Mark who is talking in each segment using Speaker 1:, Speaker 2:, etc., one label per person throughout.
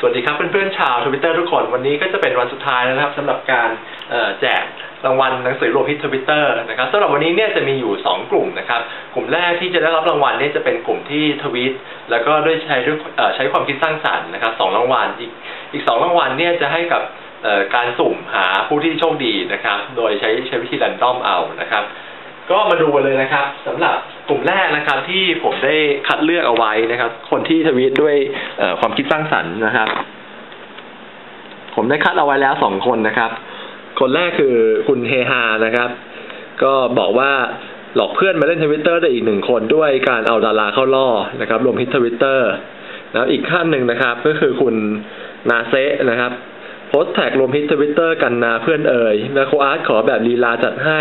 Speaker 1: สวัสดีครับเพื่อนๆชาวทวิตเตอร์ทุกคนวันนี้ก็จะเป็นวันสุดท้ายแล้วนะครับสำหรับการแจกรางวัลหนังสือรวมฮิตทวิตเตอร์นะครับสำหรับวันนี้เนี่ยจะมีอยู่ 2 กลุ่มนะครับ กลุ่มแรกที่จะได้รับรางวัลเนี่ยจะเป็นกลุ่มที่ทวิตแล้วก็ด้วยใช้ด้วยใช้ความคิดสร้างสรรค์นะครับสองรางวัลอีกอีกสองรางวัลเนี่ยจะให้กับการสุ่มหาผู้ที่โชคดีนะครับ โดยใช้ใช้วิธีแรนดอมเอานะครับ ก็มาดูกันเลยนะครับสำหรับกลุ่มแรกนะครับที่ผมได้คัดเลือกเอาไว้นะครับ คนที่ทวีตด้วยความคิดสร้างสรรค์นะครับ ผมได้คัดเอาไว้แล้วสองคนนะครับ คนแรกคือคุณเฮฮานะครับ ก็บอกว่าหลอกเพื่อนมาเล่นทวิตเตอร์ได้อีกหนึ่งคนด้วยการเอาดาราเข้าล่อนะครับ รวมฮิตทวิตเตอร์แล้วอีกขั้นหนึ่งนะครับ ก็คือคุณนาเซะนะครับโพสต์แท็กรวมฮิตทวิตเตอร์กันนาเพื่อนเอ่ยนาโคอาร์ตขอแบบลีลาจัดให้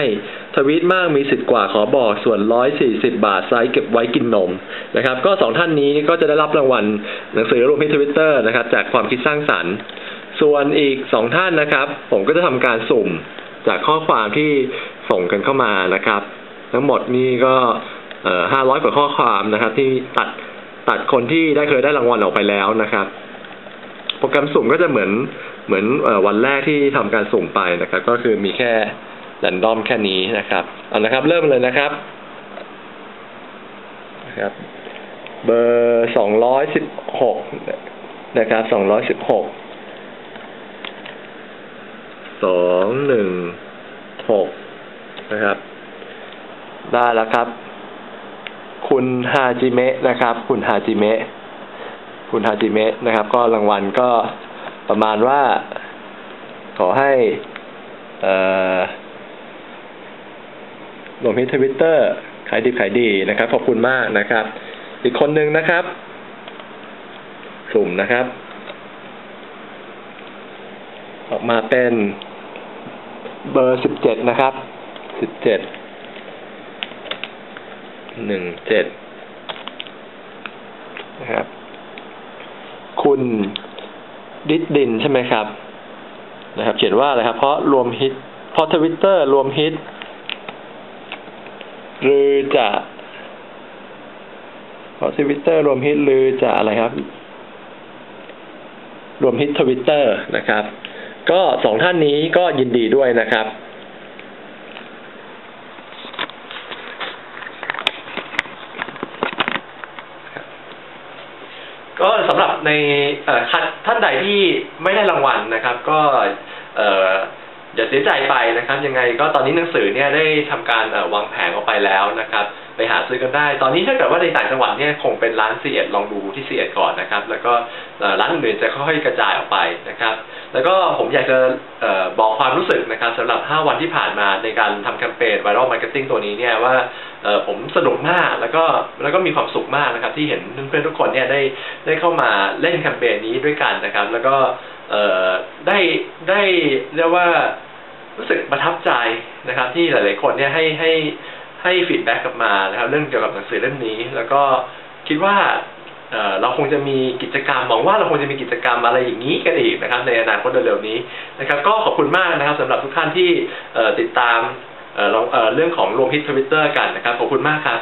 Speaker 1: ทวีตมากมีสิทธิ์กว่าขอบอกส่วนร้อยสี่สิบาทไซส์เก็บไว้กินนมนะครับ ก็สองท่านนี้ก็จะได้รับรางวัลหนังสือรวมฮิทวิตเตอร์นะครับ จากความคิดสร้างสรรค์ ส่วนอีกสองท่านนะครับ ผมก็จะทำการสุ่มจากข้อความที่ส่งกันเข้ามานะครับ ทั้งหมดนี่ก็ห้าร้อยกว่าข้อความนะครับ ที่ตัดตัดคนที่ได้เคยได้รางวัลออกไปแล้วนะครับ โปรแกรมสุ่มก็จะเหมือนเหมือนวันแรกที่ทำการสุ่มไปนะครับ ก็คือมีแค่ แรนดอมแค่นี้นะครับ เอานะครับ เริ่มเลยนะครับนะครับ เบอร์สองร้อยสิบหกนะครับสองร้อยสิบหกสองหนึ่งหกนะครับ ได้แล้วครับ คุณฮาจิเมะนะครับ คุณฮาจิเมะคุณฮาจิเมะนะครับ ก็รางวัลก็ประมาณว่า ขอให้ เอ่อ ลงที่ทวิตเตอร์ขายดีขายดีนะครับ ขอบคุณมากนะครับ อีกคนหนึ่งนะครับ สุ่มนะครับ ออกมาเป็นเบอร์สิบเจ็ดนะครับ สิบเจ็ด หนึ่งเจ็ดนะครับ คุณดิดดินใช่ไหมครับ นะครับ เขียนว่าอะไรครับ เพราะรวมฮิต เพราะทวิตเตอร์รวมฮิต หรือจะเพราะทวิตเตอร์รวมฮิตหรือจะอะไรครับ รวมฮิตทวิตเตอร์นะครับ ก็สองท่านนี้ก็ยินดีด้วยนะครับก็สำหรับในท่านใดที่ไม่ได้รางวัลนะครับ ก็ อย่าเสียใจไปนะครับ ยังไงก็ตอนนี้หนังสือเนี่ยได้ทำการวางแผงออกไปแล้วนะครับ ไปหาซื้อกันได้ ตอนนี้ถ้าเกิดว่าในต่างจังหวัดเนี่ยคงเป็นร้านเสียดลองดูที่เสียดก่อนนะครับ แล้วก็ร้านอื่นๆจะค่อยๆกระจายออกไปนะครับ แล้วก็ผมอยากจะออบอกความรู้สึกนะครับสำหรับ 5 วันที่ผ่านมาในการทำแคมเปญ Viral Marketing ตัวนี้เนี่ยว่าผมสนุกมากแล้วก็แล้วก็มีความสุขมากนะครับ ที่เห็นเพื่อนๆทุกคนเนี่ยได้ได้เข้ามาเล่นแคมเปญนี้ด้วยกันนะครับ แล้วก็ เอ่อได้ได้เรียกว่ารู้สึกประทับใจนะครับ ที่หลาย ๆ คนเนี่ยให้ให้ให้ฟีดแบ็กกลับมานะครับ เรื่องเกี่ยวกับหนังสือเล่มนี้ แล้วก็คิดว่าเอ่อเราคงจะมีกิจกรรมหวังว่าเราคงจะมีกิจกรรมอะไรอย่างนี้กันอีกนะครับ ในอนาคตเร็วๆนี้นะครับ ก็ขอบคุณมากนะครับสำหรับทุกท่านที่เออติดตามเอ่อเราเอ่อเรื่องของรวมฮิตทวิตเตอร์กันนะครับ ขอบคุณมากครับ